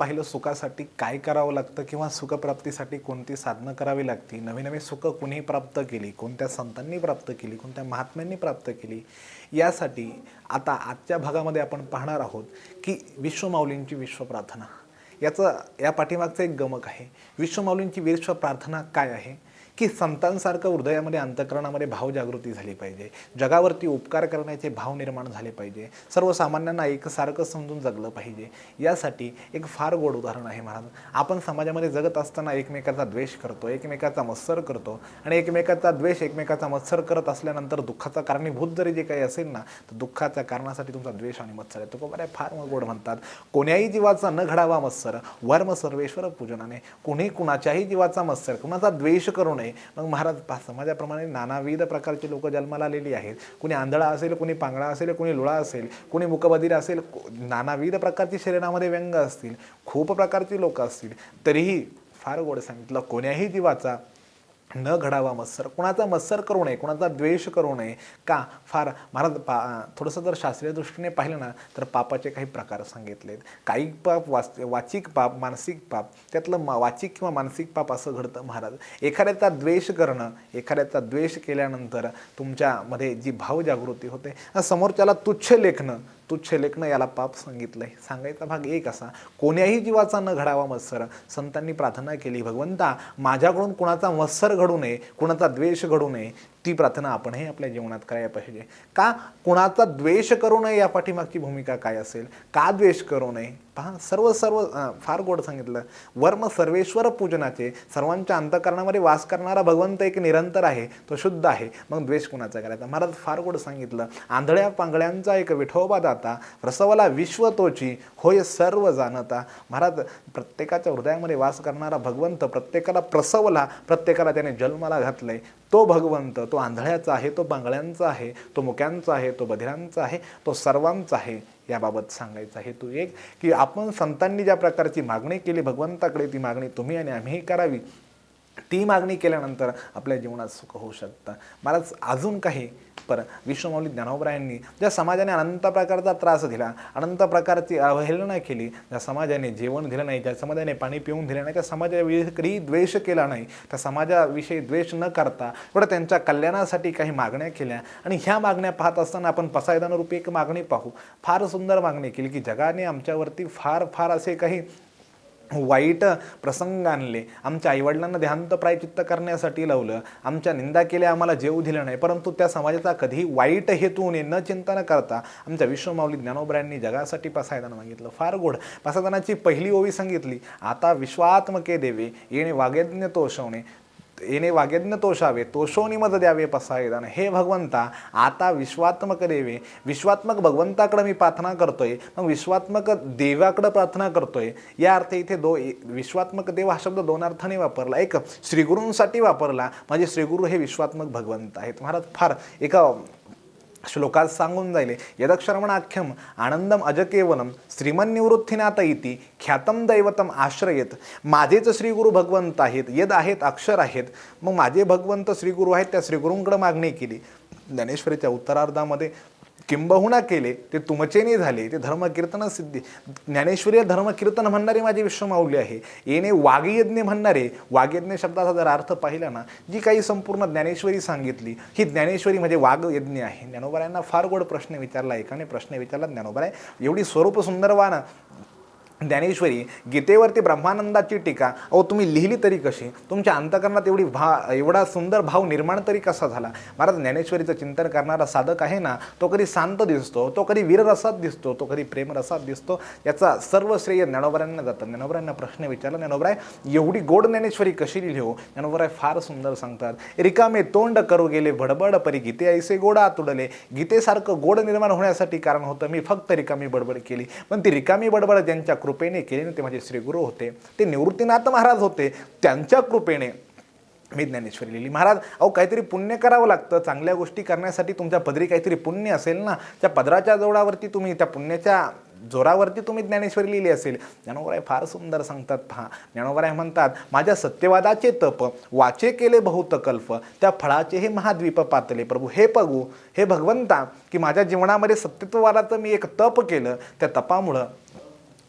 पाहिलं सुखासाठी काय करावं लागतं किंवा सुखप्राप्तीसाठी कोणती साधनं करावी लागती? नवी नवी सुख कुणी प्राप्त केली कोणत्या संतांनी प्राप्त केली कोणत्या महात्म्यांनी प्राप्त केली यासाठी आता आजच्या भागामध्ये आपण पाहणार आहोत की विश्वमाऊलींची विश्वप्रार्थना. याचं या पाठीमागचं एक गमक आहे. विश्वमाऊलींची विश्व प्रार्थना काय आहे? की संतांसारखं हृदयामध्ये अंतकरणामध्ये भावजागृती झाली पाहिजे. जगावरती उपकार करण्याचे भाव निर्माण झाले पाहिजे. सर्वसामान्यांना एकसारखं समजून जगलं पाहिजे. यासाठी एक फार गोड उदाहरण आहे महाराज. आपण समाजामध्ये जगत असताना एकमेकाचा द्वेष करतो एकमेकाचा मत्सर करतो आणि एकमेकाचा द्वेष एकमेकाचा मत्सर करत असल्यानंतर दुःखाचा कारणीभूत जरी जे काही असेल ना तर दुःखाच्या कारणासाठी तुमचा द्वेष आणि मत्सर आहे. तो बरं फार गोड म्हणतात. कोण्याही जीवाचा न घडावा मत्सर वर्म सर्वेश्वर पूजनाने. कुणी कुणाच्याही जीवाचा मत्सर कुणाचा द्वेष करू नये. मग महाराज समाजाप्रमाणे नानाविध प्रकारची लोक जन्माला आलेली आहेत. कुणी आंधळा असेल कुणी पांगळा असेल कुणी लुळा असेल कुणी मुकबधीर असेल नानाविध प्रकारची शरीरामध्ये व्यंग असतील खूप प्रकारची लोक असतील तरीही फार गोड सांगितलं. कोण्याही जीवाचा न घडावा मत्सर. कुणाचा मत्सर करू नये कुणाचा द्वेष करू नये. का? फार महाराज पा थोडंसं जर शास्त्रीय दृष्टीने पाहिलं ना तर पापाचे काही प्रकार सांगितलेत. काही पाप वाच वाचिक पाप मानसिक पाप त्यातलं मा वाचिक किंवा मानसिक पाप असं घडतं महाराज. एखाद्याचा द्वेष करणं एखाद्याचा द्वेष केल्यानंतर तुमच्यामध्ये जी भावजागृती होते समोरच्याला तुच्छ लेखणं तुच्छ लेखणं याला पाप सांगितलंय. सांगायचा भाग एक असा कोण्याही जीवाचा न घडावा मत्सर संतांनी प्रार्थना केली भगवंता माझ्याकडून कुणाचा मत्सर घडू नये कुणाचा द्वेष घडू नये ती प्रार्थना आपणही आपल्या जीवनात करायला पाहिजे. का कुणाचा द्वेष करू नये या पाठीमागची भूमिका काय असेल? का द्वेष करू नये? पहा सर्व सर्व फार गोड सांगितलं. वर्म सर्वेश्वर पूजनाचे सर्वांच्या अंतकरणामध्ये वास करणारा भगवंत एक निरंतर आहे तो शुद्ध आहे. मग द्वेष कुणाचा करायचा? महाराज फार गोड सांगितलं. आंधळ्या पांगळ्यांचा एक विठोबा दाता रसवला विश्व तोची होय सर्व जाणता. महाराज प्रत्येकाच्या हृदयामध्ये वास करणारा भगवंत प्रत्येकाला प्रसवला प्रत्येकाला त्याने जन्माला घातलंय. तो भगवंत तो आंधळ्याचा आहे तो बांगड्यांचा आहे तो मुक्यांचा आहे तो बधिरांचा आहे तो सर्वांचा आहे याबाबत सांगायचा हेतू एक की आपण संतांनी ज्या प्रकारची मागणी केली भगवंताकडे ती मागणी तुम्ही आणि आम्हीही करावी. ती मागणी केल्यानंतर आपल्या जीवनात सुख होऊ शकतं. मलाच अजून काही? पर विश्वमौली ज्ञानोबरायांनी ज्या समाजाने अनंत प्रकारचा त्रास दिला अनंत प्रकारची अवहेलना केली ज्या समाजाने जेवण दिलं नाही ज्या समाजाने पाणी पिऊन दिलं नाही त्या समाजाविषयी द्वेष केला नाही त्या समाजाविषयी द्वेष न करता एवढं त्यांच्या कल्याणासाठी काही मागण्या केल्या. आणि ह्या मागण्या पाहत असताना आपण पसायदानरूपी एक मागणी पाहू. फार सुंदर मागणी केली की जगाने आमच्यावरती फार फार असे काही वाईट प्रसंग आणले. आमच्या आईवडिलांना देहांत प्रायचित्त करण्यासाठी लावलं. आमच्या निंदा केल्या आम्हाला जेव दिलं नाही. परंतु त्या समाजाचा कधी वाईट हेतूने न चिंता न करता आमच्या विश्वमाऊली ज्ञानोबऱ्यांनी जगासाठी पसायदान मागितलं. फार गोड. पसायदानाची पहिली ओवी सांगितली आता विश्वात्मके देवे येणे वागेज्ञ तोषवणे येणे वाग्यज्ञ तोषावे तोषोनी मत द्यावे पसायदान हे भगवंता आता विश्वात्मक देवे विश्वात्मक भगवंताकडे मी प्रार्थना करतोय मग विश्वात्मक देवाकडे प्रार्थना करतोय. या अर्थ इथे दो विश्वात्मक देव हा शब्द दोन अर्थाने वापरला. एक श्रीगुरूंसाठी वापरला. म्हणजे श्रीगुरू हे विश्वात्मक भगवंत आहेत. महाराज फार एका श्लोकात सांगून जाईल यदक्षरमणाख्यम आनंदम अजकेवनम श्रीमन्निवृत्तीनाथ इति ख्यातम दैवतम आश्रयत माझेच श्रीगुरु भगवंत आहेत यद आहेत अक्षर आहेत. मग माझे भगवंत श्रीगुरु आहेत त्या श्रीगुरूंकडे मागणी केली. ज्ञानेश्वरीच्या उत्तरार्धामध्ये किंबहुना केले ते तुमचेने झाले ते धर्मकीर्तन सिद्धी ज्ञानेश्वरी धर्मकीर्तन म्हणणारी माझी विश्वमाऊली आहे. येणे वागयज्ञ म्हणणारे वागयज्ञ शब्दाचा जर अर्थ पाहिला ना जी काही संपूर्ण ज्ञानेश्वरी सांगितली ही ज्ञानेश्वरी म्हणजे वागयज्ञ आहे. ज्ञानोबरायांना फार गोड प्रश्न विचारला एकाने प्रश्न विचारला ज्ञानोबराय एवढी स्वरूप सुंदर वाना ज्ञानेश्वरी गीतेवरती ब्रह्मानंदाची टीका अहो तुम्ही लिहिली तरी कशी? तुमच्या अंतकरणात एवढी भा एवढा सुंदर भाव निर्माण तरी कसा झाला? महाराज ज्ञानेश्वरीचं चिंतन करणारा साधक आहे ना तो कधी शांत दिसतो तो कधी वीररसात दिसतो तो कधी प्रेमरसात दिसतो याचा सर्व श्रेय ज्ञानोबरांना जातं. ज्ञानोबरांना प्रश्न विचारला ज्ञानोबराय एवढी गोड ज्ञानेश्वरी कशी लिहिली हो? ज्ञानोबराय फार सुंदर सांगतात रिकामे तोंड करू गेले भडबड परी गीते ऐसे गोडा तुडले गीतेसारखं गोड निर्माण होण्यासाठी कारण होतं मी फक्त रिकामी बडबड केली. पण ती रिकामी बडबड ज्यांच्या कृपेने केले ते माझे श्रीगुरू होते. ते निवृत्तीनाथ महाराज होते. त्यांच्या कृपेने मी ज्ञानेश्वरी लिहिली. महाराज अहो काहीतरी पुण्य करावं लागतं. चांगल्या गोष्टी करण्यासाठी तुमच्या पदरी काहीतरी पुण्य असेल ना? त्या पदराच्या जोडावरती तुम्ही त्या पुण्याच्या जोरावरती तुम्ही ज्ञानेश्वरी लिहिली असेल. ज्ञानोबराय फार सुंदर सांगतात पहा ज्ञानोबराय म्हणतात माझ्या सत्यवादाचे तप वाचे केले बहुत कल्प त्या फळाचे हे महाद्वीप पातले. प्रभू हे बघू हे भगवंता की माझ्या जीवनामध्ये सत्यत्ववादाचं मी एक तप केलं. त्या तपामुळं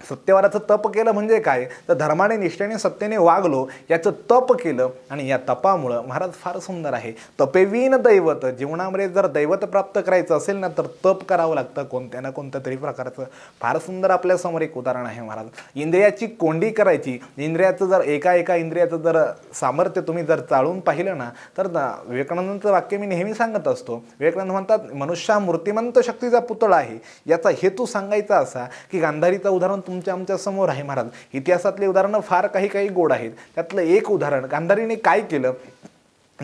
सत्यवाराचं तप केलं म्हणजे काय? तर धर्माने निष्ठेने सत्तेने वागलो याचं तप केलं आणि या तपामुळं महाराज फार सुंदर आहे. तपेवीन दैवत जीवनामध्ये जर दैवत प्राप्त करायचं असेल ना तर तप करावं लागतं कोणत्या ना कोणत्या तरी प्रकारचं. फार सुंदर आपल्यासमोर एक उदाहरण आहे महाराज. इंद्रियाची कोंडी करायची. इंद्रियाचं जर एका एका इंद्रियाचं जर सामर्थ्य तुम्ही जर चाळून पाहिलं ना तर विवेकानंदांचं वाक्य मी नेहमी सांगत असतो. विवेकानंद म्हणतात मनुष्य हा मूर्तिमंत शक्तीचा पुतळा आहे. याचा हेतू सांगायचा असा की गांधारीचं उदाहरण तुमच्या आमच्यासमोर आहे महाराज. इतिहासातले उदाहरणं फार काही काही गोड आहेत. त्यातलं एक उदाहरण गांधारीने काय केलं?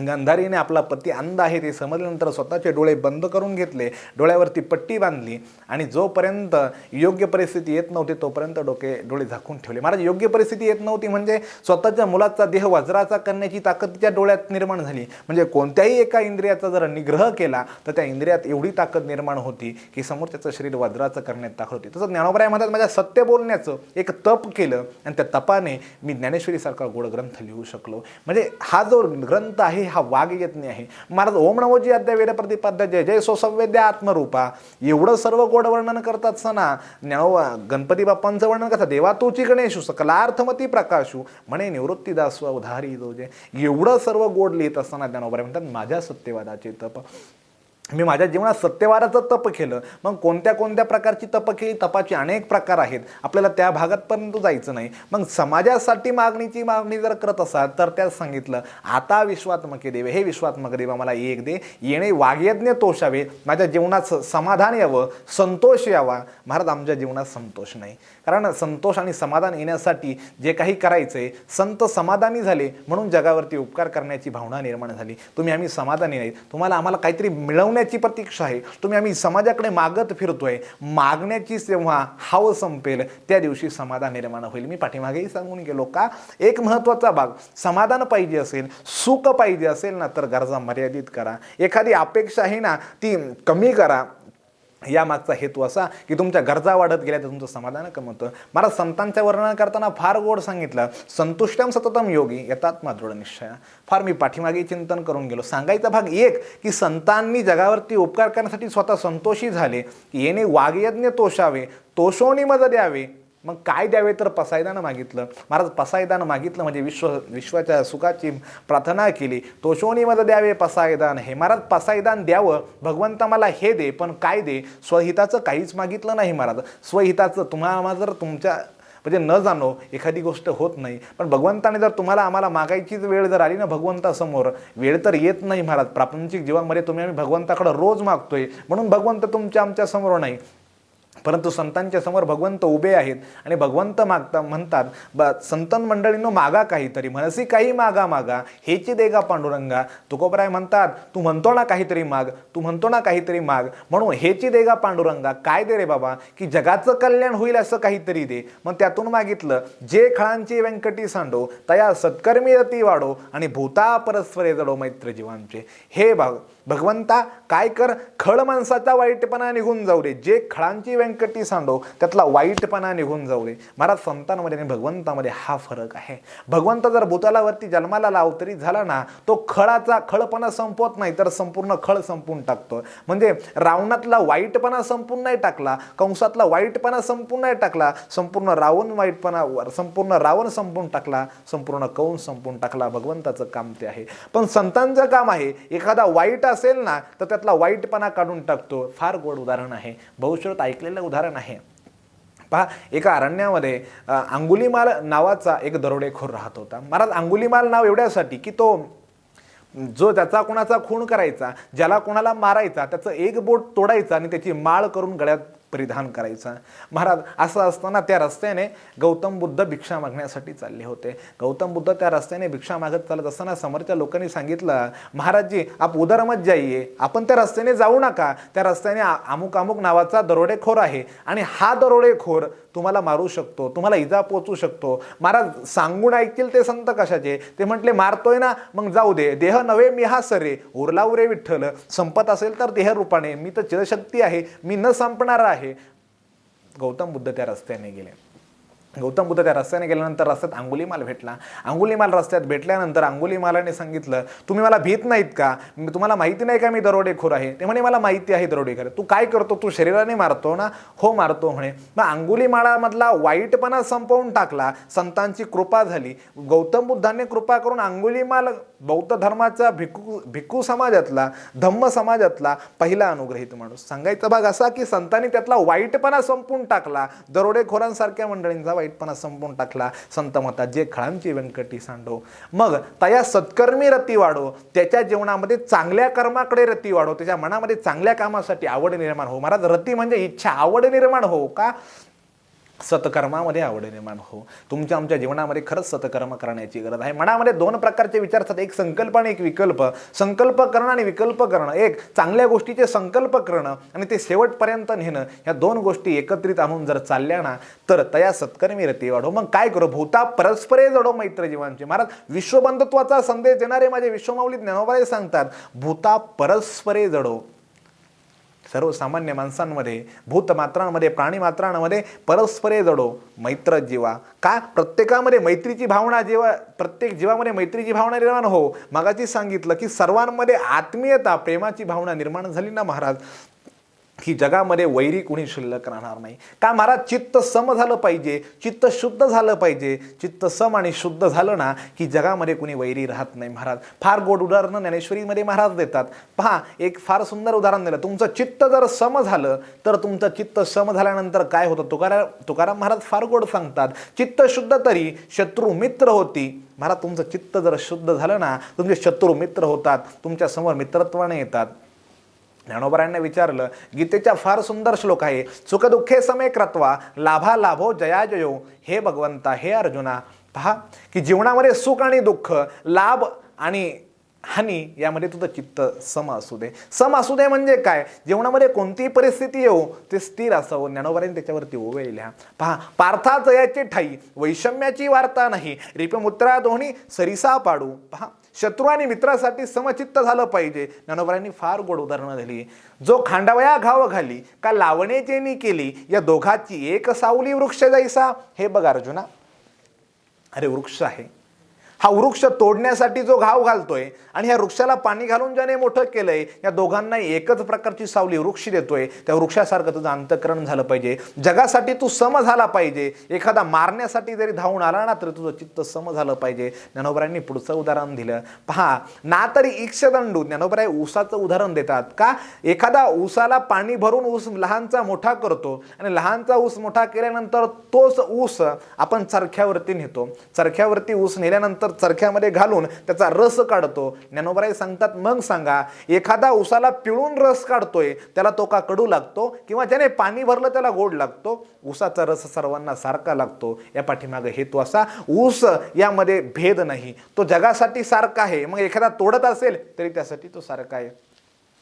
गांधारीने आपला पती अंध आहे ते समजल्यानंतर स्वतःचे डोळे बंद करून घेतले डोळ्यावरती पट्टी बांधली आणि जोपर्यंत योग्य परिस्थिती येत नव्हती तोपर्यंत डोके डोळे झाकून ठेवले. महाराज योग्य परिस्थिती येत नव्हती म्हणजे स्वतःच्या मुलाचा देह वज्राचा करण्याची ताकद तिच्या डोळ्यात निर्माण झाली. म्हणजे कोणत्याही एका इंद्रियाचा जर निग्रह केला तर त्या इंद्रियात एवढी ताकद निर्माण होती की समोर त्याचं शरीर वज्राचं करण्यात ताकद होती. तसं ज्ञानोबराय म्हणतात माझ्या सत्य बोलण्याचं एक तप केलं आणि त्या तपाने मी ज्ञानेश्वरीसारखा गोड ग्रंथ लिहू शकलो. म्हणजे हा जो ग्रंथ आहे हा वागयज्ञ आहे. महाराज ओम नमोजी अद्या वेद प्रतिपाद्य जय जय सोसंवेद्य आत्मरूपा. एवढं सर्व गोड वर्णन करतात सना ज्ञानो गणपती बाप्पांचं वर्णन करतात. देवा तोची गणेशू सकलार्थमती प्रकाशू. म्हणे निवृत्तीदास उधारी तो जय एवढं सर्व गोड लिहित असताना ज्ञानोबराय म्हणतात माझ्या सत्यवादाचे तप. मी माझ्या जीवनात सत्यवाराचं तप केलं मग कोणत्या कोणत्या प्रकारची तप केली? तपाचे अनेक प्रकार आहेत. आपल्याला त्या भागातपर्यंत जायचं नाही. मग समाजासाठी मागणीची मागणी जर करत असाल तर त्यात सांगितलं आता विश्वात्मके देवे हे विश्वात्मक देवा मला एक दे. येणे वाग्यज्ञ तोषावे. माझ्या जीवनात समाधान यावं संतोष यावा. महाराज आमच्या जीवनात संतोष नाही. कारण संतोष आणि समाधान येण्यासाठी जे काही करायचंय संत समाधानी झाले म्हणून जगावरती उपकार करण्याची भावना निर्माण झाली. तुम्ही आम्ही समाधानी नाहीत. तुम्हाला आम्हाला काहीतरी मिळवण्याची प्रतीक्षा आहे. तुम्ही आम्ही समाजाकडे मागत फिरतोय. मागण्याची जेव्हा हाव संपेल त्या दिवशी समाधान निर्माण होईल. मी पाठीमागेही सांगून गेलो का? एक महत्त्वाचा भाग समाधान पाहिजे असेल सुख पाहिजे असेल ना तर गरजा मर्यादित करा. एखादी अपेक्षा आहे ना ती कमी करा. यामागचा हेतू असा की तुमच्या गरजा वाढत गेल्या तर तुमचं समाधान कमवतं होतं. मला संतांचं वर्णन करताना फार गोड सांगितलं. संतुष्टम सततम योगी येतात दृढ निश्चय. फार मी पाठीमागे चिंतन करून गेलो. सांगायचा भाग एक की संतांनी जगावरती उपकार करण्यासाठी स्वतः संतोषी झाले. की येणे वागयज्ञ तोषावे तोषोनी मज द्यावे. मग काय द्यावे तर पसायदानं मागितलं. महाराज पसायदान मागितलं म्हणजे विश्व विश्वाच्या सुखाची प्रार्थना केली. तोशोनीमध्ये द्यावे पसायदान. हे महाराज पसायदान द्यावं. भगवंता मला हे दे पण काय दे? स्वहिताचं काहीच मागितलं नाही महाराज. स्वहिताचं तुम्हाला जर तुमच्या म्हणजे न जाणो एखादी गोष्ट होत नाही. पण भगवंताने जर तुम्हाला आम्हाला मागायचीच वेळ जर आली ना भगवंतासमोर वेळ तर येत नाही महाराज. प्रापंचिक जीवनामध्ये तुम्ही आम्ही भगवंताकडं रोज मागतोय. म्हणून भगवंत तुमच्या आमच्यासमोर नाही. परंतु संतांच्या समोर भगवंत उभे आहेत आणि भगवंत मागता म्हणतात ब संतन मंडळींनो मागा काहीतरी मनसी काही मागा मागा हेची देगा पांडुरंगा. तुकोबराय म्हणतात तू म्हणतो ना काहीतरी माग तू म्हणतो ना काहीतरी माग म्हणून हेची देगा पांडुरंगा काय दे रे बाबा? की जगाचं कल्याण होईल असं काहीतरी दे. मग त्यातून मागितलं जे खळांची व्यंकटी सांडो तया सत्कर्मी रती वाढो आणि भूता परस्परे जडो मैत्र जीवांचे हे भाग भगवंता काय कर? खळ माणसाचा वाईटपणा निघून जाऊ दे. जे खळांची व्यंकटी सांडो त्यातला वाईटपणा निघून जाऊ दे. महाराज संतांमध्ये आणि भगवंतामध्ये हा फरक आहे. भगवंत जर भूतालावरती जन्माला लाव तरी झाला ना तो खळाचा खळपणा संपवत नाही तर संपूर्ण खळ संपून टाकतो. म्हणजे रावणातला वाईटपणा संपून नाही टाकला कंसातला वाईटपणा संपून नाही टाकला संपूर्ण रावण वाईटपणा संपूर्ण रावण संपून टाकला संपूर्ण कंस संपून टाकला. भगवंताचं काम ते आहे. पण संतांचं काम आहे एखादा वाईट असेल ना तर त्यातला वाईटपणा काढून टाकतो. फार गोड उदाहरण आहे. बहुश्रोत ऐकलेलं उदाहरण आहे. पहा एका अरण्यामध्ये अंगुलीमाल नावाचा एक दरोडेखोर राहत होता. महाराज अंगुलीमाल नाव एवढ्यासाठी की तो जो त्याचा कोणाचा खून करायचा ज्याला कोणाला मारायचा त्याचं एक बोट तोडायचं आणि त्याची माळ करून गळ्यात परिधान करायचा. महाराज असं असताना त्या रस्त्याने गौतम बुद्ध भिक्षा मागण्यासाठी चालले होते. गौतम बुद्ध त्या रस्त्याने भिक्षा मागत चालत असताना समोरच्या लोकांनी सांगितलं महाराजजी आप उदरमत जाईये आपण त्या रस्त्याने जाऊ नका. त्या रस्त्याने अमुक अमुक नावाचा दरोडेखोर आहे आणि हा दरोडेखोर तुम्हाला मारू शकतो. तुम्हाला इजा पोचू शकतो. महाराज सांगून ऐकतील ते संत कशाचे? ते म्हटले मारतोय ना मग जाऊ दे. देह नव्हे मी हा सरे. उरला उरे विठ्ठल. संपत असेल तर देह रूपाने मी तर चिरशक्ती आहे. मी न संपणार आहे. गौतम बुद्ध त्या रस्त्याने गेले. गौतम बुद्ध त्या रस्त्याने गेल्यानंतर रस्त्यात अंगुलीमाल भेटला. अंगुलीमाल रस्त्यात भेटल्यानंतर अंगुलीमालाने सांगितलं तुम्ही मला भीत नाहीत का? मी तुम्हाला माहिती नाही का मी दरोडेखोर आहे? ते म्हणे मला माहिती आहे दरोडेखोर तू काय करतो? तू शरीराने मारतो ना? हो मारतो म्हणे. मग अंगुलीमाळामधला वाईटपणा संपवून टाकला. संतांची कृपा झाली. गौतम बुद्धांनी कृपा करून अंगुलीमाल बौद्ध धर्माचा भिक्खू भिक्खू समाजातला धम्म समाजातला पहिला अनुग्रहित माणूस. सांगायचा भाग असा की संतांनी त्यातला वाईटपणा संपून टाकला. दरोडेखोरांसारख्या मंडळींचा वाईटपणा संपून टाकला. संत जे खळांची व्यंकटी सांडो. मग तया सत्कर्मी रती वाढो. त्याच्या जीवनामध्ये चांगल्या कर्माकडे रती वाढो. त्याच्या मनामध्ये चांगल्या कामासाठी आवड निर्माण हो. महाराज रती म्हणजे इच्छा. आवड निर्माण हो का? सतकर्मामध्ये आवड निर्माण हो. तुमच्या आमच्या जीवनामध्ये खरंच सतकर्म करण्याची गरज आहे. मनामध्ये दोन प्रकारचे विचार असतात. एक संकल्प आणि एक विकल्प. संकल्प करणं आणि विकल्प करणं. एक चांगल्या गोष्टीचे संकल्प करणं आणि ते शेवटपर्यंत नेणं. ह्या दोन गोष्टी एकत्रित आणून जर चालल्या ना तर तया सत्कर्मी रती वाढो. मग काय करू? भूता परस्परे जडो मैत्र जीवांचे महाराज विश्वबंधत्वाचा संदेश देणारे माझे विश्वमाऊली ज्ञानोबाई सांगतात भूता परस्परे जडो. सर्वसामान्य माणसांमध्ये भूतमात्रांमध्ये प्राणीमात्रांमध्ये परस्परे जडो मैत्र जीवा. का? प्रत्येकामध्ये मैत्रीची भावना जेव्हा प्रत्येक जीवामध्ये मैत्रीची भावना निर्माण हो मगाची सांगितलं की सर्वांमध्ये आत्मीयता प्रेमाची भावना निर्माण झाली ना महाराज? की जगामध्ये वैरी कुणी शिल्लक राहणार नाही. का महाराज चित्त सम झालं पाहिजे चित्त शुद्ध झालं पाहिजे. चित्त सम आणि शुद्ध झालं ना की जगामध्ये कुणी वैरी राहत नाही महाराज. फार गोड उदाहरणं ज्ञानेश्वरीमध्ये महाराज देतात. पहा एक फार सुंदर उदाहरण दिलं. तुमचं चित्त जर सम झालं तर तुमचं चित्त सम झाल्यानंतर काय होतं? तुकारा तुकाराम महाराज फार गोड सांगतात. चित्त शुद्ध तरी शत्रू मित्र होती. महाराज तुमचं चित्त जर शुद्ध झालं ना तुमचे शत्रू मित्र होतात. तुमच्यासमोर मित्रत्वाने येतात. ज्ञानोबरांनी विचारलं गीतेच्या फार सुंदर श्लोक आहे. सुखदुःखे समे क्रत्वा लाभा लाभो जया जयो. हे भगवंता हे अर्जुना पहा की जीवनामध्ये सुख आणि दुःख लाभ आणि हानी यामध्ये तुझं चित्त सम असू दे. सम असू दे म्हणजे काय? जीवनामध्ये कोणतीही परिस्थिती येऊ ते स्थिर असावं. ज्ञानोबरांनी त्याच्यावरती ओवे लिहा पहा पार्था जयाची ठाई वैषम्याची वार्ता नाही. रिपमुत्रा दोन्ही सरिसा पाडू. पहा शत्रू आणि मित्रासाठी समचित्त झालं पाहिजे. ज्ञानोबरांनी फार गोड उदाहरणं दिली. जो खांडावया घाव घाली का लावणेचेनी केली या दोघाची एक सावली वृक्ष जायसा हे बघ अर्जुना. अरे वृक्ष आहे. हा वृक्ष तोडण्यासाठी जो घाव घालतोय आणि ह्या वृक्षाला पाणी घालून ज्याने मोठं केलंय या दोघांना एकच प्रकारची सावली वृक्ष देतोय. त्या वृक्षासारखं तुझं अंतकरण झालं पाहिजे. जगासाठी तू सम झाला पाहिजे. एखादा मारण्यासाठी जरी धावून आला ना तरी तुझं चित्त सम झालं पाहिजे. ज्ञानोबरांनी पुढचं उदाहरण दिलं. पहा ना तरी इक्षदंडू ज्ञानोबराय ऊसाचं उदाहरण देतात. का? एखादा ऊसाला पाणी भरून ऊस लहानचा मोठा करतो आणि लहानचा ऊस मोठा केल्यानंतर तोच ऊस आपण चरख्यावरती नेतो. चरख्यावरती ऊस नेल्यानंतर चरख्यामध्ये घालून त्याचा रस काढतो. ज्ञानोबराय सांगतात मग सांगा एखादा उसाला पिळून रस काढतोय त्याला तो का कडू लागतो? किंवा ज्याने पाणी भरलं त्याला गोड लागतो? ऊसाचा रस सर्वांना सारखा लागतो. या पाठीमागे हेतू असा ऊस यामध्ये भेद नाही. तो जगासाठी सारखा आहे. मग एखादा तोडत असेल तरी त्यासाठी तो सारखा आहे.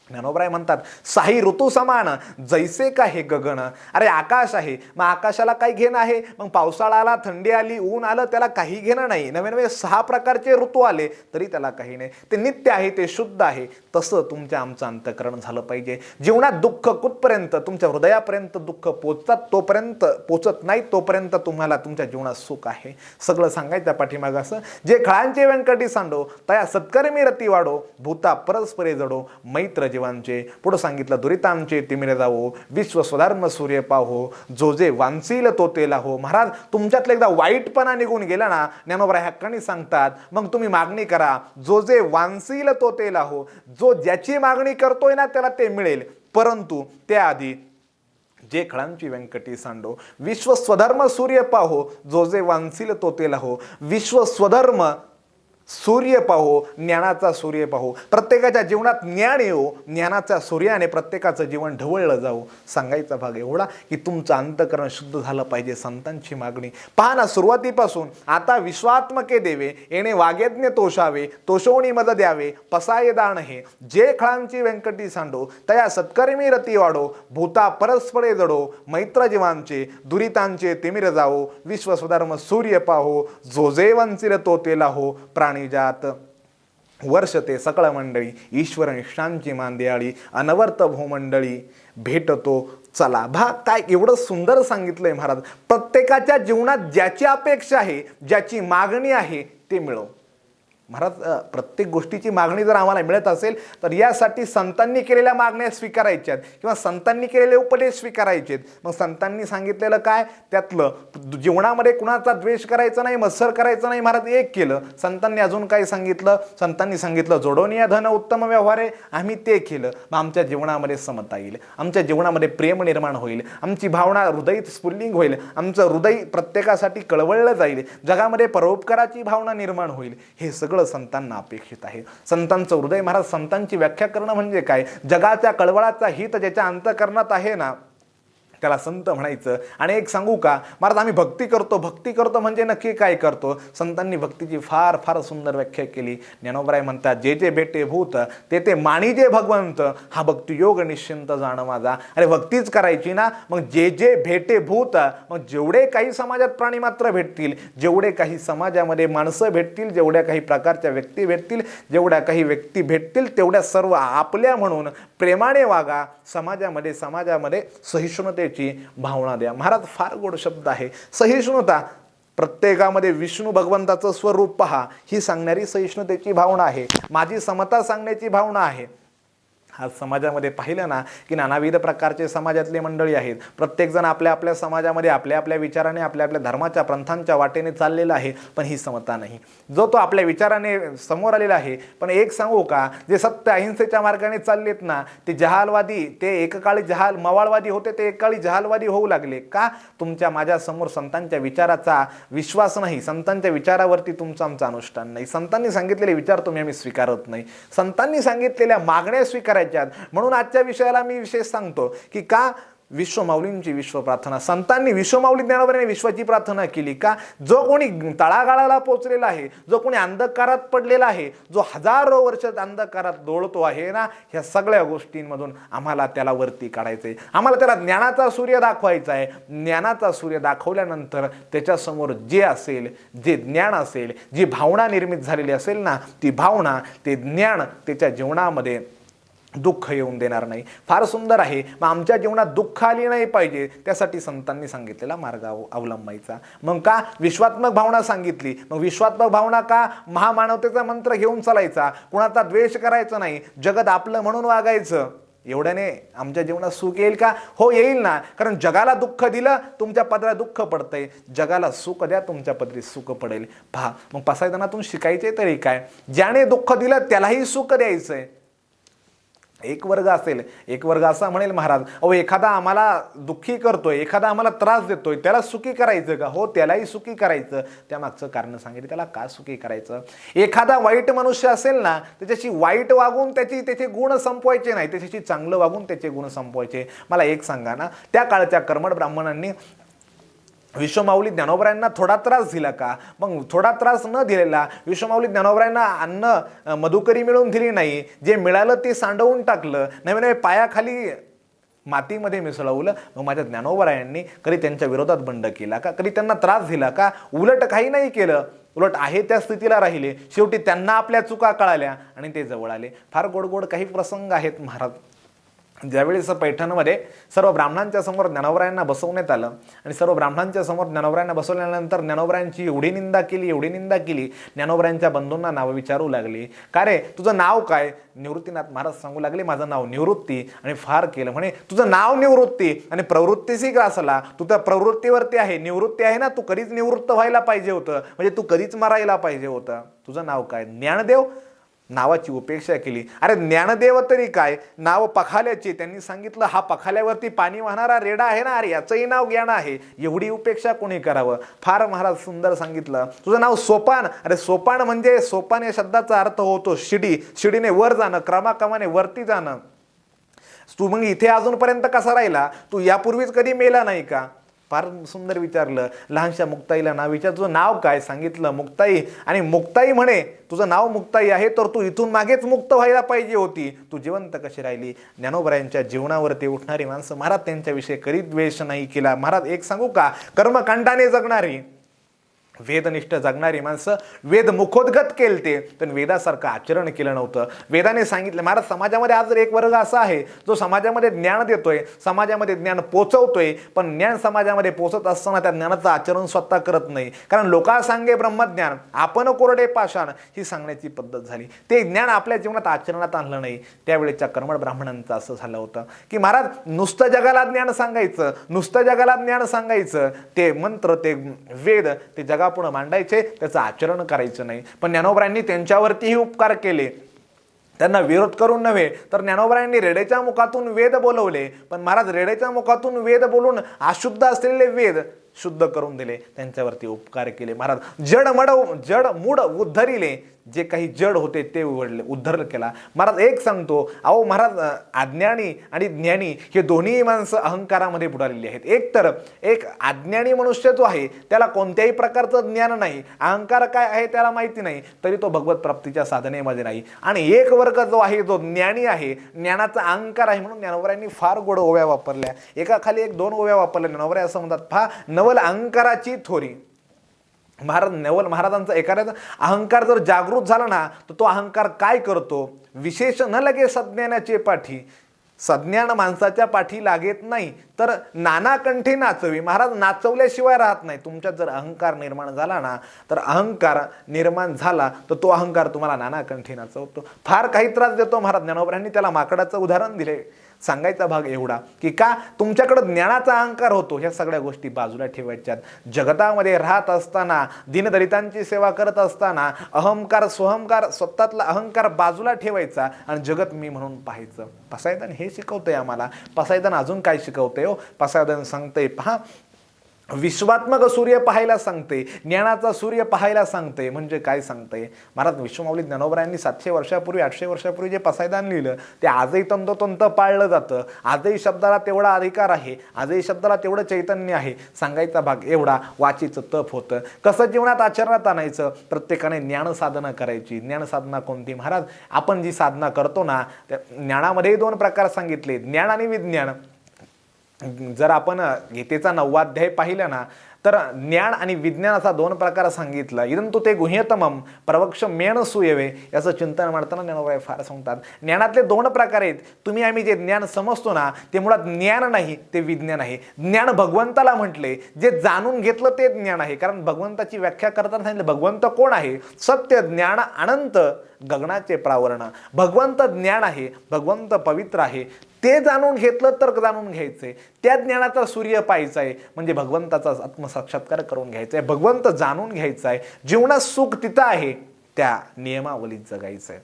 ज्ञानोबराय म्हणतात साही ऋतू समान जैसे का हे गगन? अरे आकाश आहे मग आकाशाला काही घेणं आहे? मग पावसाळा आला थंडी आली ऊन आलं त्याला काही घेणं नाही. नवे नवे सहा प्रकारचे ऋतू आले तरी त्याला काही नाही. ते नित्य आहे ते शुद्ध आहे. तसं तुमच्या आमचं अंतकरण झालं पाहिजे. जीवनात दुःख कुठपर्यंत? तुमच्या हृदयापर्यंत दुःख पोचतात तोपर्यंत? पोचत नाही तोपर्यंत तुम्हाला तुमच्या जीवनात सुख आहे. सगळं सांगायचं पाठीमागं असं. जे खळांचे व्यंकटी सांडो तया सत्कर्मी रती वाढो भूता परस्परे जडो मैत्र जीवांचे. पुढं सांगितलं दुरितांचे तिमिरे जावो विश्व स्वधर्म सूर्य पाहो जो जे वांसील तो तेला हो महाराज तुमच्यातलं एकदा वाईटपणा निघून गेला ना ज्ञानोबरा हक्कानी सांगतात मग तुम्ही मागणी करा जो जे वांसील तो तेला हो जो ज्याची मागणी करतोय ना त्याला ते मिळेल. परंतु त्याआधी जे खळांची व्यंकटी सांडो विश्व स्वधर्म सूर्य पाहो जो जे वांसील तो तेला हो विश्व स्वधर्म सूर्य पाहो ज्ञानाचा सूर्य पाहो प्रत्येकाच्या जीवनात ज्ञान येऊ ज्ञानाच्या सूर्याने प्रत्येकाचं जीवन ढवळलं जाऊ सांगायचा भाग एवढा की तुमचं अंतकरण शुद्ध झालं पाहिजे संतांची मागणी. पहा ना सुरुवातीपासून आता विश्वात्मके देवे येणे वागेज्ञ तोषावे तोषवणी मद द्यावे पसायदान हे. जे खळांची व्यंकटी सांडो तया सत्कर्मी रती वाढो भूता परस्परे जडो मैत्रजीवांचे दुरितांचे तिमिर जाओ विश्वस्वधर्म सूर्य पाहो जो जे तो तेला हो प्राण जात. वर्ष ते सकळ मंडळी ईश्वर निष्ठांची मांदियाळी अनवर्त भूमंडळी भेटतो चला. भा काय एवढं सुंदर सांगितलंय महाराज. प्रत्येकाच्या जीवनात ज्याची अपेक्षा आहे ज्याची मागणी आहे ते मिळव महाराज प्रत्येक गोष्टीची मागणी जर आम्हाला मिळत असेल तर यासाठी संतांनी केलेल्या मागण्या स्वीकारायच्या आहेत. किंवा संतांनी केलेले उपदेश स्वीकारायचे आहेत. मग संतांनी सांगितलेलं काय? त्यातलं जीवनामध्ये कुणाचा द्वेष करायचा नाही मत्सर करायचा नाही महाराज एक केलं. संतांनी अजून काय सांगितलं? संतांनी सांगितलं जोडवून या धन उत्तम व्यवहार आहे आम्ही ते केलं. मग आमच्या जीवनामध्ये समता येईल. आमच्या जीवनामध्ये प्रेम निर्माण होईल. आमची भावना हृदयत स्फुल्लिंग होईल. आमचं हृदय प्रत्येकासाठी कळवळलं जाईल. जगामध्ये परोपकाराची भावना निर्माण होईल. हे सगळं संतांना अपेक्षित आहे. संतांचं हृदय महाराज संतांची व्याख्या करणं म्हणजे काय? जगाच्या कळवळाचा हित ज्याच्या अंतकरणात आहे ना त्याला संत म्हणायचं. आणि एक सांगू का? महाराज आम्ही भक्ती करतो. भक्ती करतो म्हणजे नक्की काय करतो? संतांनी भक्तीची फार फार सुंदर व्याख्या केली. ज्ञानोबराय म्हणतात जे जे भेटे भूत ते ते माणी जे भगवंत. हा भक्तियोग निश्चिंत जाणं माझा. अरे भक्तीच करायची ना? मग जे जे भेटे भूत मग जेवढे काही समाजात प्राणी मात्र भेटतील जेवढे काही समाजामध्ये माणसं भेटतील जेवढ्या काही प्रकारच्या व्यक्ती भेटतील जेवढ्या काही व्यक्ती भेटतील तेवढ्या सर्व आपल्या म्हणून प्रेमाने वागा. समाजामध्ये समाजामध्ये सहिष्णुते सहिष्णुतेची भावना द्या. महाराज फार गोड शब्द आहे. सहिष्णुता प्रत्येकामध्ये विष्णू भगवंताचं स्वरूप पहा. ही सांगणारी सहिष्णुतेची भावना आहे. माझी समता सांगण्याची भावना आहे. आज समाजामध्ये पाहिलं ना की नानाविध प्रकारचे समाजातले मंडळी आहेत. प्रत्येकजण आपल्या आपल्या समाजामध्ये आपल्या आपल्या विचाराने आपल्या आपल्या धर्माच्या पंथांच्या वाटेने चाललेला आहे पण ही समता नाही. जो तो आपल्या विचाराने समोर आलेला आहे पण एक सांगू का जे सत्य अहिंसेच्या मार्गाने चाललेत ना ते जहालवादी ते एककाळी जहाल मवाळवादी होते ते एककाळी जहालवादी होऊ लागले. का? तुमच्या माझ्यासमोर संतांच्या विचाराचा विश्वास नाही. संतांच्या विचारावरती तुमचं आमचं अनुष्ठान नाही. संतांनी सांगितलेले विचार तुम्ही आम्ही स्वीकारत नाही. संतांनी सांगितलेल्या मागण्या स्वीकारायच्या आहेत. म्हणून आजच्या विषयाला मी विशेष सांगतो की का विश्वमाऊलींची विश्व प्रार्थना संतांनी विश्वमाऊली ज्ञानोबराने विश्वाची प्रार्थना केली का? जो कोणी तळागाळाला पोचलेला आहे जो कोणी अंधकारात पडलेला आहे जो हजारो वर्ष अंधकारात दोळतो आहे ना ह्या सगळ्या गोष्टींमधून आम्हाला त्याला वरती काढायचं आहे आम्हाला त्याला ज्ञानाचा सूर्य दाखवायचा आहे ज्ञानाचा सूर्य दाखवल्यानंतर त्याच्यासमोर जे असेल जे ज्ञान असेल जी भावना निर्मित झालेली असेल ना ती भावना ते ज्ञान त्याच्या जीवनामध्ये दुःख येऊन देणार नाही. फार सुंदर आहे. मग आमच्या जीवनात दुःख आली नाही पाहिजे. त्यासाठी संतांनी सांगितलेला मार्ग अवलंबायचा. मग का? विश्वात्मक भावना सांगितली. मग विश्वात्मक भावना का? महामानवतेचा मंत्र घेऊन चालायचा. कुणाचा द्वेष करायचा नाही. जगत आपलं म्हणून वागायचं. एवढ्याने आमच्या जीवनात सुख येईल का? हो येईल ना. कारण जगाला दुःख दिलं तुमच्या पदरात दुःख पडतंय. जगाला सुख द्या तुमच्या पदरी सुख पडेल. पहा. मग पसायदानातून शिकायचे तरी काय? ज्याने दुःख दिलं त्यालाही सुख द्यायचंय. एक वर्ग असेल एक वर्ग असा म्हणेल महाराज अहो एखादा आम्हाला दुःखी करतोय एखादा आम्हाला त्रास देतोय त्याला सुखी करायचं का? हो त्यालाही सुखी करायचं. त्या मागचं कारण सांगितलं त्याला का सुखी करायचं? एखादा वाईट मनुष्य असेल ना त्याच्याशी वाईट वागून त्याची त्याचे गुण संपवायचे नाही त्याच्याशी चांगलं वागून त्याचे गुण संपवायचे. मला एक सांगा ना त्या काळच्या कर्मड ब्राह्मणांनी विश्वमाऊली ज्ञानोबरायांना थोडा त्रास दिला का? मग थोडा त्रास न दिलेला विश्वमाऊली ज्ञानोबरायांना अन्न मधुकरी मिळवून दिली नाही. जे मिळालं ते सांडवून टाकलं. नवे नवे पायाखाली मातीमध्ये मिसळवलं. मग माझ्या ज्ञानोबरायांनी कधी त्यांच्या विरोधात बंड केला का? कधी त्यांना त्रास दिला का? उलट काही नाही केलं. उलट आहे त्या स्थितीला राहिले. शेवटी त्यांना आपल्या चुका कळाल्या आणि ते जवळ आले. फार गोड गोड काही प्रसंग आहेत महाराज. ज्यावेळेस पैठणमध्ये सर्व ब्राह्मणांच्या समोर ज्ञानोबरायांना बसवण्यात आलं आणि सर्व ब्राह्मणांच्या समोर ज्ञानोबरायांना बसवल्यानंतर ज्ञानोबरायांची एवढी निंदा केली एवढी निंदा केली ज्ञानोबरायांच्या बंधूंना नावं विचारू लागली. का रे? तुझं नाव काय? निवृत्तीनाथ महाराज सांगू लागले माझं नाव निवृत्ती. आणि फार केलं. म्हणे तुझं नाव निवृत्ती आणि प्रवृत्तीशी ग्रासला तू त्या प्रवृत्तीवरती आहे. निवृत्ती आहे ना? तू कधीच निवृत्त व्हायला पाहिजे होतं. म्हणजे तू कधीच मरायला पाहिजे होतं. तुझं नाव काय? ज्ञानदेव नावाची उपेक्षा केली. अरे ज्ञानदेव तरी काय? नाव पखाल्याचे. त्यांनी सांगितलं हा पखाल्यावरती पाणी वाहणारा रेडा आहे ना? अरे याचंही नाव ज्ञान आहे. एवढी उपेक्षा कोणी करावं? फार महाराज सुंदर सांगितलं. तुझं नाव सोपान. अरे सोपान म्हणजे सोपान या शब्दाचा अर्थ होतो शिडी. शिडीने वर जाणं क्रमाक्रमाने वरती जाणं. तू मग इथे अजूनपर्यंत कसा राहिला? तू यापूर्वीच कधी मेला नाही का? फार सुंदर विचारलं. लहानशा मुक्ताईला नाव विचार. तुझं नाव काय सांगितलं? मुक्ताई. आणि मुक्ताई म्हणे तुझं नाव मुक्ताई आहे तर तू इथून मागेच मुक्त व्हायला पाहिजे होती. तू जिवंत कशी राहिली? ज्ञानोबरायांच्या जीवनावरती उठणारी माणसं महाराज त्यांच्याविषयी कधी द्वेष नाही केला. महाराज एक सांगू का? कर्मकांडाने जगणारी. वेदनिष्ठ जगणारी माणसं वेद मुखोद्गत केलते पण वेदासारखं आचरण केलं नव्हतं. वेदाने सांगितलं महाराज समाजामध्ये आज एक वर्ग असा आहे जो समाजामध्ये ज्ञान देतोय समाजामध्ये ज्ञान पोचवतोय पण ज्ञान समाजामध्ये पोचत असताना त्या ज्ञानाचं आचरण स्वतः करत नाही. कारण लोका सांगे ब्रह्मज्ञान आपण कोरडे पाषाण ही सांगण्याची पद्धत झाली. ते ज्ञान आपल्या जीवनात आचरणात आणलं नाही. त्यावेळेच्या कर्मड ब्राह्मणांचं असं झालं होतं. की महाराज नुसतं जगाला ज्ञान सांगायचं नुसतं जगाला ज्ञान सांगायचं ते मंत्र ते वेद ते जगा जगापुढं मांडायचे त्याचं आचरण करायचं नाही. पण ज्ञानोबरांनी त्यांच्यावरतीही उपकार केले. त्यांना विरोध करून नव्हे तर ज्ञानोबरायांनी रेडेच्या मुखातून वेद बोलवले. पण महाराज रेडेच्या मुखातून वेद बोलून अशुद्ध असलेले वेद शुद्ध करून दिले. त्यांच्यावरती उपकार केले. महाराज जड मड जड मूड उद्धरिले. जे काही जड होते ते उघडले उद्धर केला. महाराज एक सांगतो अहो महाराज अज्ञानी आणि ज्ञानी हे दोन्ही माणसं अहंकारामध्ये बुडालेली आहेत. एक तर एक अज्ञानी मनुष्य जो आहे त्याला कोणत्याही प्रकारचं ज्ञान नाही. अहंकार काय आहे त्याला माहिती नाही तरी तो भगवत प्राप्तीच्या साधनेमध्ये नाही. आणि एक वर्ग जो आहे जो ज्ञानी आहे ज्ञानाचा अहंकार आहे म्हणून ज्ञानोबरायांनी फार गोड ओव्या वापरल्या. एका खाली एक दोन ओव्या वापरल्या. ज्ञानोबराय असं म्हणतात फा नवल अहंकाराची थोरी. महाराज नवल महाराजांचा एखाद्याचा अहंकार जर जागृत झाला ना तर तो अहंकार काय करतो? विशेष न लगे सज्ञानाचे पाठी. सज्ञान माणसाच्या पाठी लागेत नाही तर नानाकंठी नाचवी. महाराज नाचवल्याशिवाय राहत नाही. तुमच्यात जर अहंकार निर्माण झाला ना तर अहंकार निर्माण झाला तर तो अहंकार तुम्हाला नानाकंठी नाचवतो. फार काही त्रास देतो महाराज ज्ञानोबरांनी त्याला माकडाचं उदाहरण दिले. सांगायचा भाग एवढा की का तुमच्याकडं ज्ञानाचा अहंकार होतो ह्या सगळ्या गोष्टी बाजूला ठेवायच्यात. जगतामध्ये राहत असताना दिनदलितांची सेवा करत असताना अहंकार स्वहंकार स्वतःतला अहंकार बाजूला ठेवायचा आणि जगत मी म्हणून पाहायचं. पसायदान हे शिकवतंय आम्हाला. पसायदान अजून काय शिकवतंय हो? पसायदान सांगतंय पहा विश्वात्मक सूर्य पाहायला सांगते ज्ञानाचा सूर्य पाहायला सांगते म्हणजे काय सांगते? महाराज विश्वमाऊली ज्ञानोबरायांनी सातशे वर्षापूर्वी आठशे वर्षापूर्वी जे पसायदान लिहिलं ते आजही तंतोतंत पाळलं जातं. आजही शब्दाला तेवढा अधिकार आहे आजही शब्दाला तेवढं चैतन्य आहे. सांगायचा भाग एवढा वाचीचं तप होतं. कसं जीवनात आचरणात आणायचं? प्रत्येकाने ज्ञान साधना करायची. ज्ञान साधना कोणती? महाराज आपण जी साधना करतो ना त्या ज्ञानामध्येही दोन प्रकार सांगितले. ज्ञान आणि विज्ञान. जर आपण गीतेचा नववाध्याय पाहिला ना तर ज्ञान आणि विज्ञान असा दोन प्रकार सांगितला. इदंतु ते गुह्यतमम प्रवक्ष मेण सुयवे याचं चिंतन मांडताना ज्ञानोबाई फार सांगतात. ज्ञानातले दोन प्रकार आहेत. तुम्ही आम्ही जे ज्ञान समजतो ना ते मुळात ज्ञान नाही ते विज्ञान आहे. ज्ञान भगवंताला म्हटले जे जाणून घेतलं ते ज्ञान आहे. कारण भगवंताची व्याख्या करताना सांगितलं भगवंत कोण आहे? सत्य ज्ञान अनंत गगनाचे प्रावरण. भगवंत ज्ञान आहे भगवंत पवित्र आहे. ते जाणून घेतलं तर जाणून घ्यायचंय. त्या ज्ञानाचा सूर्य पाहायचा आहे म्हणजे भगवंताचा आत्मसाक्षात्कार करून घ्यायचा आहे भगवंत जाणून घ्यायचा आहे जीवनात सुख तिथं आहे. त्या नियमावलीत जगायचं आहे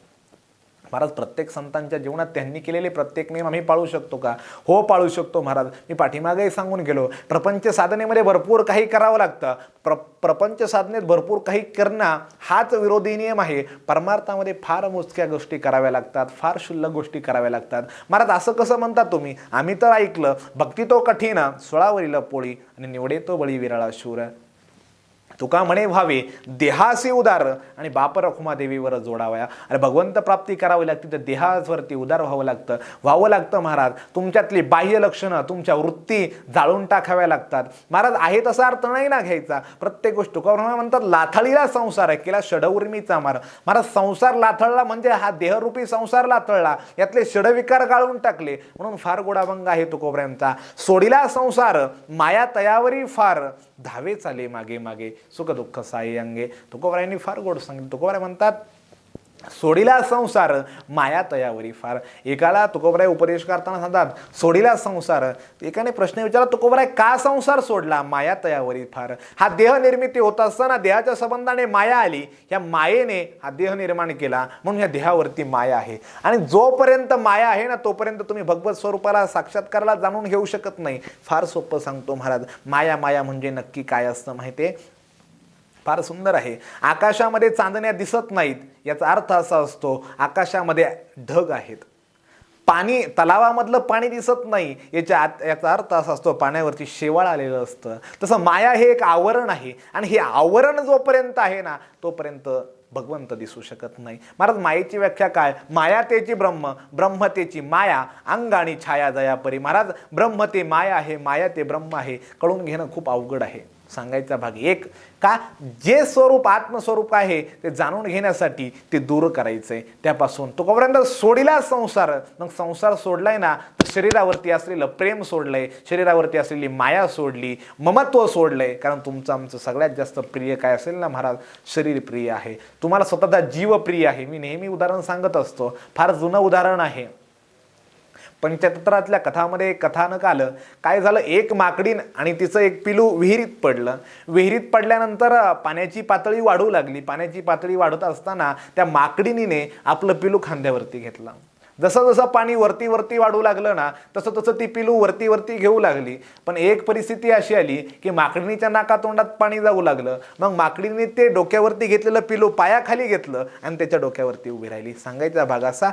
महाराज प्रत्येक संतांच्या जीवनात त्यांनी केलेले प्रत्येक नियम आम्ही पाळू शकतो का? हो पाळू शकतो महाराज. मी पाठीमागेही सांगून गेलो प्रपंच साधनेमध्ये भरपूर काही करावं लागतं. प्र प्रपंच साधनेत भरपूर काही करणं हाच विरोधी नियम आहे. परमार्थामध्ये फार मोजक्या गोष्टी कराव्या लागतात फार शुल्लक गोष्टी कराव्या लागतात. महाराज असं कसं म्हणता तुम्ही? आम्ही तर ऐकलं भक्ती तो कठीण सोळावरील पोळी आणि निवडे तो बळी विरळा शूर तुका म्हणे व्हावे देहासी उदार. आणि बाप रखुमा देवीवर जोडावया. आणि भगवंत प्राप्ती करावी लागते तर देहावरती उदार व्हावं लागतं. व्हावं लागतं महाराज तुमच्यातली बाह्य लक्षणं तुमच्या वृत्ती जाळून टाकाव्या लागतात. महाराज आहे तसा अर्थ नाही ना घ्यायचा. प्रत्येक गोष्ट तुकाराम म्हणतात लाथळीला संसार आहे केला षडउर्मीचा मार. महाराज संसार लाथळला म्हणजे हा देहरूपी संसार लाथळला. यातले षडविकार गाळून टाकले. म्हणून फार गोडाभंग आहे तुकोबऱ्यांचा सोडिला संसार माया तयावरी फार. धावे चाले मागे मागे. सुख दुःख साई अंगे. तुकोबरायांनी फार गोड सांगितलं. तुकोबराय म्हणतात सोडीला संसार माया तयावरी फार. एकाला तुकोबराय उपदेश करताना सांगतात सोडीला संसार. एकाने प्रश्न विचारला तुकोबराय का संसार सोडला? माया तयावरी फार. हा देह निर्मिती होत असताना देहाच्या संबंधाने माया आली. ह्या मायेने हा देह निर्माण केला. म्हणून ह्या देहावरती माया आहे. आणि जोपर्यंत माया आहे ना तोपर्यंत तुम्ही भगवत स्वरूपाला साक्षात्काराला जाणून घेऊ शकत नाही. फार सोपं सांगतो महाराज. माया माया म्हणजे नक्की काय असतं माहिती आहे फार सुंदर आहे. आकाशामध्ये चांदण्या दिसत नाहीत याचा अर्थ असा असतो आकाशामध्ये ढग आहेत. पाणी तलावामधलं पाणी दिसत नाही याच्या आत याचा अर्थ असा असतो पाण्यावरती शेवाळ आलेलं असतं. तसं माया हे एक आवरण आहे आणि हे आवरण जोपर्यंत आहे ना तोपर्यंत भगवंत दिसू शकत नाही. महाराज मायेची व्याख्या काय? माया तेची ब्रह्म ब्रह्म तेची माया अंग आणि छाया जयापरी महाराज ब्रह्म ते माया आहे माया ते ब्रह्म आहे. कळून घेणं खूप अवघड आहे. सांगायचा भाग एक का जे स्वरूप आत्मस्वरूप आहे ते जाणून घेण्यासाठी ते दूर करायचंय. त्यापासून तो कोपर्यंत सोडिला संसार. मग संसार सोडलाय ना तर शरीरावरती असलेलं प्रेम सोडलंय शरीरावरती असलेली माया सोडली ममत्व सोडलंय. कारण तुमचं आमचं सगळ्यात जास्त प्रिय काय असेल ना महाराज? शरीर प्रिय आहे. तुम्हाला स्वतःचा जीव प्रिय आहे. मी नेहमी उदाहरण सांगत असतो. फार जुनं उदाहरण आहे. पंचतंत्रातल्या कथामध्ये एक कथानक आलं. काय झालं? एक माकडीन आणि तिचं एक पिलू विहिरीत पडलं. विहिरीत पडल्यानंतर पाण्याची पातळी वाढू लागली. पाण्याची पातळी वाढत असताना त्या माकडीनीने आपलं पिलू खांद्यावरती घेतलं. जसं जसं पाणी वरती वरती वाढू लागलं ना तसं तसं ती पिलू वरती वरती घेऊ लागली. पण एक परिस्थिती अशी आली की माकडीच्या नाकातोंडात पाणी जाऊ लागलं. मग माकडीने ते डोक्यावरती घेतलेलं पिलू पायाखाली घेतलं आणि त्याच्या डोक्यावरती उभी राहिली. सांगायचा भाग असा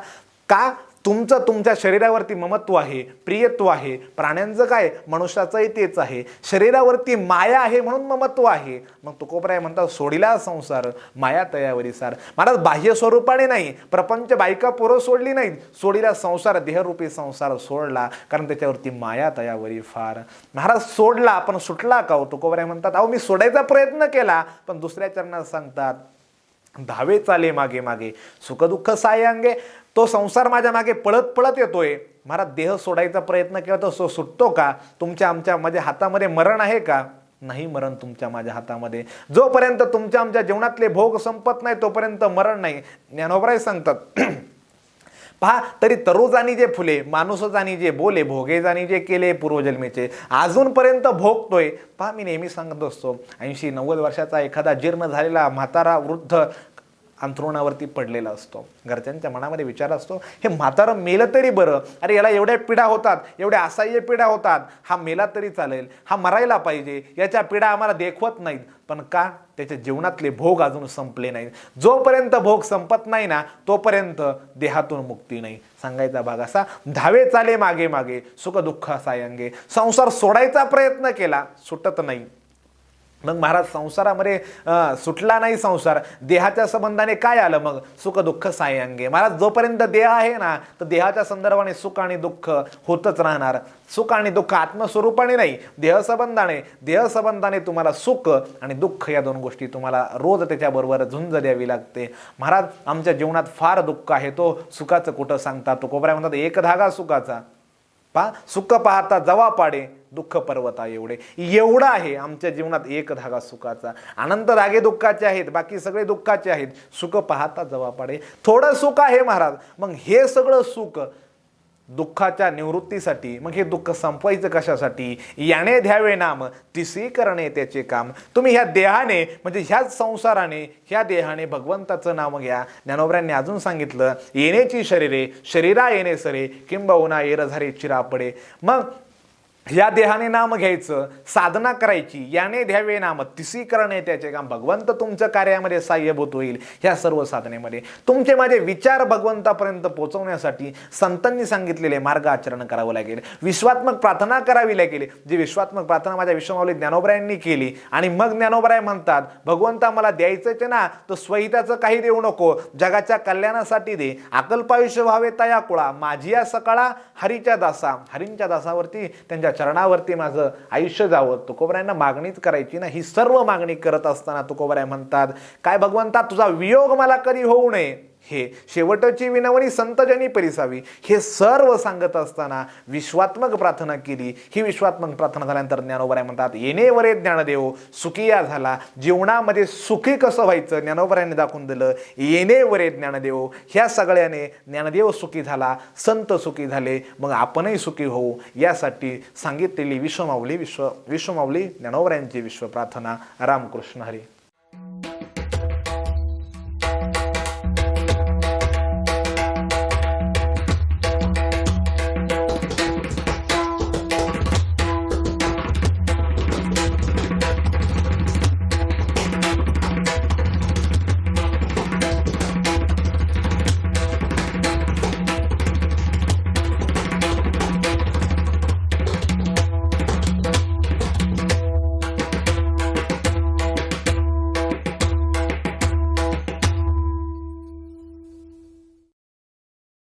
का तुमचं तुमच्या शरीरावरती ममत्व आहे प्रियत्व आहे प्राण्यांचं काय? मनुष्याचंही तेच आहे. शरीरावरती माया आहे म्हणून ममत्व आहे. मग तुकोबराय म्हणतात सोडिला संसार माया तयावरी सार. महाराज बाह्य स्वरूपाने नाही प्रपंच बायका पोरं सोडली नाहीत. सोडिला संसार देहरूपी संसार सोडला कारण त्याच्यावरती माया तयावरी फार. महाराज सोडला पण सुटला का हो? तुकोबराय म्हणतात अहो मी सोडायचा प्रयत्न केला पण दुसऱ्या चरणात सांगतात धावे चाले मागे मागे सुखदुःख सायांगे तो संसार माझ्या मागे पळत पळत येतोय. मला देह सोडायचा प्रयत्न केला तर सो सुटतो का? तुमच्या आमच्या माझ्या हातामध्ये मरण आहे का? नाही मरण तुमच्या माझ्या हातामध्ये. जोपर्यंत तुमच्या आमच्या जीवनातले भोग संपत नाही तोपर्यंत मरण नाही. ज्ञानोबराय सांगतात पहा तरी तरुजानी जे फुले माणूसजानी जे बोले भोगे जाणी जे केले पूर्वजन्मेचे अजूनपर्यंत भोगतोय. पहा मी नेहमी सांगत असतो ऐंशी नव्वद वर्षाचा एखादा जीर्ण झालेला म्हातारा वृद्ध अंथरुणावरती पडलेला असतो. घरच्यांच्या मनामध्ये विचार असतो हे म्हातारं मेलं तरी बरं. अरे याला एवढ्या पिढा होतात एवढ्या असह्य पिढा होतात. हा मेला तरी चालेल हा मरायला पाहिजे याच्या पिढा आम्हाला देखवत नाहीत. पण का? त्याच्या जीवनातले भोग अजून संपले नाही जोपर्यंत भोग संपत नाही ना तोपर्यंत देहातून मुक्ती नाही. सांगायचा भाग असा धावे चाले मागे मागे सुख दुःख सायंगे. संसार सोडायचा प्रयत्न केला सुटत नाही. मग महाराज संसारामध्ये सुटला नाही संसार. देहाच्या संबंधाने काय आलं मग? सुख दुःख सायंगे. महाराज जोपर्यंत देह आहे ना तर देहाच्या संदर्भाने सुख आणि दुःख होतच राहणार. सुख आणि दुःख आत्मस्वरूपाने नाही देहसंबंधाने देहसंबंधाने तुम्हाला सुख आणि दुःख या दोन गोष्टी तुम्हाला रोज त्याच्याबरोबर झुंज द्यावी लागते. महाराज आमच्या जीवनात फार दुःख आहे. तो सुखाचं कुठं सांगतात तो कोपऱ्या म्हणतात एक धागा सुखाचा. पा सुख पाहता जवा पाडे. दुःख पर्वता एवढे. एवढं आहे आमच्या जीवनात एक धागा सुखाचा. अनंत धागे दुःखाचे आहेत बाकी सगळे दुःखाचे आहेत. सुख पाहता जवा पाडे. थोडं सुख आहे महाराज मग हे सगळं सुख दुःखाच्या निवृत्तीसाठी मग हे दुःख संपवायचं कशासाठी? याने ध्यावे नाम तिसी करणे त्याचे काम. तुम्ही ह्या देहाने म्हणजे ह्याच संसाराने ह्या देहाने भगवंताचं नाम घ्या. ज्ञानोबऱ्यांनी अजून सांगितलं येण्याची शरीरे शरीरा येणे सरे किंबहुना येरझारे चिरापडे. मग या देहाने नाम घ्यायचं साधना करायची याने द्यावे नाम तिसी करणे त्याचे काम. भगवंत तुमच्या कार्यामध्ये साह्यभूत होईल ह्या सर्व साधनेमध्ये. तुमचे माझे विचार भगवंतापर्यंत पोहोचवण्यासाठी संतांनी सांगितलेले मार्ग आचरण करावं लागेल. विश्वात्मक प्रार्थना करावी लागेल. जी विश्वात्मक प्रार्थना माझ्या विश्वमावली ज्ञानोबरायांनी केली आणि मग ज्ञानोबराय म्हणतात भगवंता मला द्यायचंच ना तर स्वहिताचं काही देऊ नको. जगाच्या कल्याणासाठी दे. अकल्पायुष्य व्हावे तया कुळा. माझी या सकाळा हरीच्या दासा हरींच्या दासावरती त्यांच्या चरणावरती माझं आयुष्य जावं. तुकोबरायांना मागणीच करायची ना. ही सर्व मागणी करत असताना तुकोबराय म्हणतात काय भगवंता तुझा वियोग मला कधी होऊ नये. हे शेवटची विनवणी संतजनी परिसावी हे सर्व सांगत असताना विश्वात्मक प्रार्थना केली. ही विश्वात्मक प्रार्थना झाल्यानंतर ज्ञानोबराय म्हणतात येणेवरे ज्ञानदेव सुखिया झाला. जीवनामध्ये सुखी कसं व्हायचं? ज्ञानोबरायांनी दाखवून दिलं येणेवरे ज्ञानदेव. ह्या सगळ्याने ज्ञानदेव सुखी झाला संत सुखी झाले मग आपणही सुखी होऊ. यासाठी सांगितलेली विश्वमाऊली विश्व विश्वमाऊली ज्ञानोबरायांची विश्वप्रार्थना रामकृष्ण हरी.